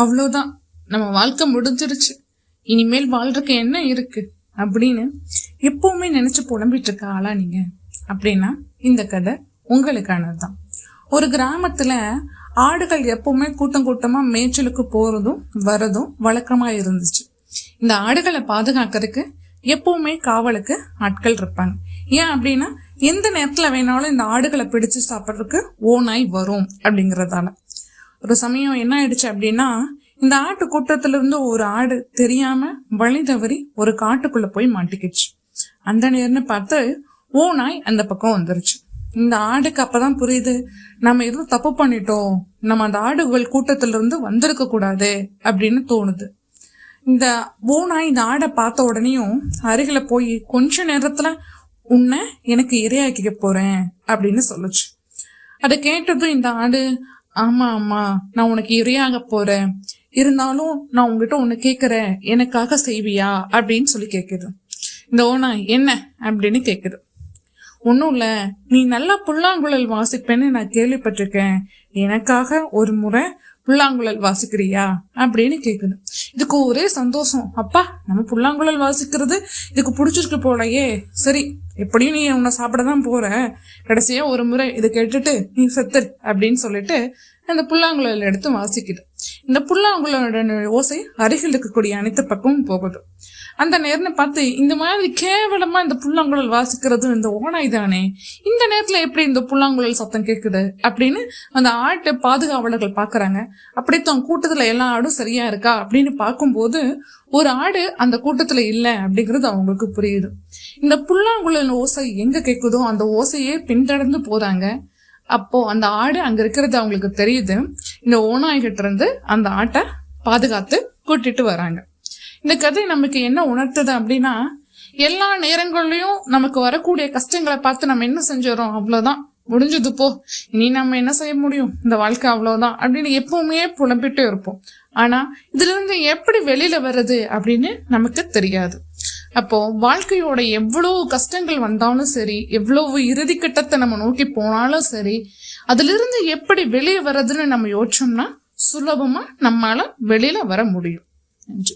அவ்வளோதான் நம்ம வாழ்க்கை முடிஞ்சிருச்சு. இனிமேல் வாழ்றதுக்கு என்ன இருக்கு? அப்படின்னு எப்பவுமே நினைச்சு புலம்பிட்டு இருக்க ஆளா நீங்க. அப்படின்னா இந்த கதை உங்களுக்கானதுதான். ஒரு கிராமத்துல ஆடுகள் எப்பவுமே கூட்டம் கூட்டமா மேய்ச்சலுக்கு போறதும் வரதும் வழக்கமா இருந்துச்சு. இந்த ஆடுகளை பாதுகாக்கிறதுக்கு எப்பவுமே காவலுக்கு ஆட்கள் இருப்பாங்க. ஏன் அப்படின்னா எந்த நேரத்துல வேணாலும் இந்த ஆடுகளை பிடிச்சு சாப்பிட்றதுக்கு ஓனாய் வரும் அப்படிங்கறதால. ஒரு சமயம் என்ன ஆயிடுச்சு அப்படின்னா இந்த ஆட்டு கூட்டத்துல இருந்து ஒரு ஆடு தெரியாம வழி தவறி ஒரு காட்டுக்குள்ள போய் மாட்டிக்கிச்சு. அந்த நேரம்னு பார்த்து நாய் அந்த பக்கம் வந்துருச்சு. இந்த ஆடுக்கு அப்பதான் புரியுது. நம்ம எதுவும் தப்பு பண்ணிட்டோம். நம்ம அந்த ஆடுகள் கூட்டத்துல இருந்து வந்திருக்க கூடாது அப்படின்னு தோணுது. இந்த ஓநாய் இந்த ஆடை பார்த்த உடனேயும் அருகில போய் கொஞ்ச நேரத்துல உன்னை எனக்கு இரையாக்கிக்க போறேன் அப்படின்னு சொல்லுச்சு. அதை கேட்டதும் இந்த ஆடு ஆமா ஆமா. நான் உனக்கு இரையாக போறேன். இருந்தாலும் நான் உங்ககிட்ட ஒண்ணு கேட்குறேன் எனக்காக செய்வியா? அப்படின்னு சொல்லி கேட்குது இந்த ஓனா என்ன? அப்படின்னு கேட்குது ஒன்றும் இல்லை. நீ நல்லா புல்லாங்குழல் வாசிப்பேன்னு நான் கேள்விப்பட்டிருக்கேன். எனக்காக ஒரு முறை புல்லாங்குழல் வாசிக்கிறியா? அப்படின்னு கேட்குது இதுக்கு ஒரே சந்தோஷம். அப்பா நம்ம புல்லாங்குழல் வாசிக்கிறது இதுக்கு பிடிச்சிருக்கு போலயே. சரி எப்படியும் நீ உன்னை சாப்பிட தான் போற. கடைசியா ஒரு முறை இதை கேட்டுட்டு நீ செத்துரு அப்படின்னு சொல்லிட்டு அந்த புல்லாங்குழல் எடுத்து வாசிக்கிட்டு இந்த புல்லாங்குழலோட ஓசை அருகில் இருக்கக்கூடிய அனைத்து பக்கமும் போகுது. அந்த நேரம் பார்த்து இந்த மாதிரி கேவலமா இந்த புல்லாங்குழல் வாசிக்கிறது இந்த ஓனாய் தானே? இந்த நேரத்துல எப்படி இந்த புல்லாங்குழல் சத்தம் கேட்குது அப்படின்னு அந்த ஆட்டு பாதுகாவலர்கள் பாக்குறாங்க அப்படியே தன் கூட்டத்துல எல்லா ஆடும் சரியா இருக்கா? அப்படின்னு பார்க்கும்போது ஒரு ஆடு அந்த கூட்டத்துல இல்ல அப்படிங்கிறது அவங்களுக்கு புரியுது. இந்த புல்லாங்குழல் ஓசை எங்க கேட்குதோ அந்த ஓசையே பின்தொடர்ந்து போறாங்க. அப்போ அந்த ஆடு அங்க இருக்கிறது அவங்களுக்கு தெரியுது. இந்த ஓநாய்கிட்ட இருந்து அந்த ஆட்டை பாதுகாத்து கூட்டிட்டு வராங்க. இந்த கதை நமக்கு என்ன உணர்த்துது அப்படின்னா எல்லா நேரங்கள்லயும் நமக்கு வரக்கூடிய கஷ்டங்களை பார்த்து நம்ம என்ன செஞ்சிடறோம்? அவ்வளவுதான். முடிஞ்சது போ. இனி நம்ம என்ன செய்ய முடியும்? இந்த வாழ்க்கை அவ்வளவுதான் அப்படின்னு எப்பவுமே புலம்பிட்டு இருப்போம். ஆனா இதுல இருந்து எப்படி வெளியில வர்றது அப்படின்னு நமக்கு தெரியாது. அப்போ வாழ்க்கையோட எவ்வளவு கஷ்டங்கள் வந்தாலும் சரி எவ்வளவு இறுதி கட்டத்தை நம்ம நோக்கி போனாலும் சரி அதிலிருந்து எப்படி வெளியே வர்றதுன்னு நம்ம யோசிச்சோம்னா சுலபமா நம்மளால் வெளியில வர முடியும். நன்றி.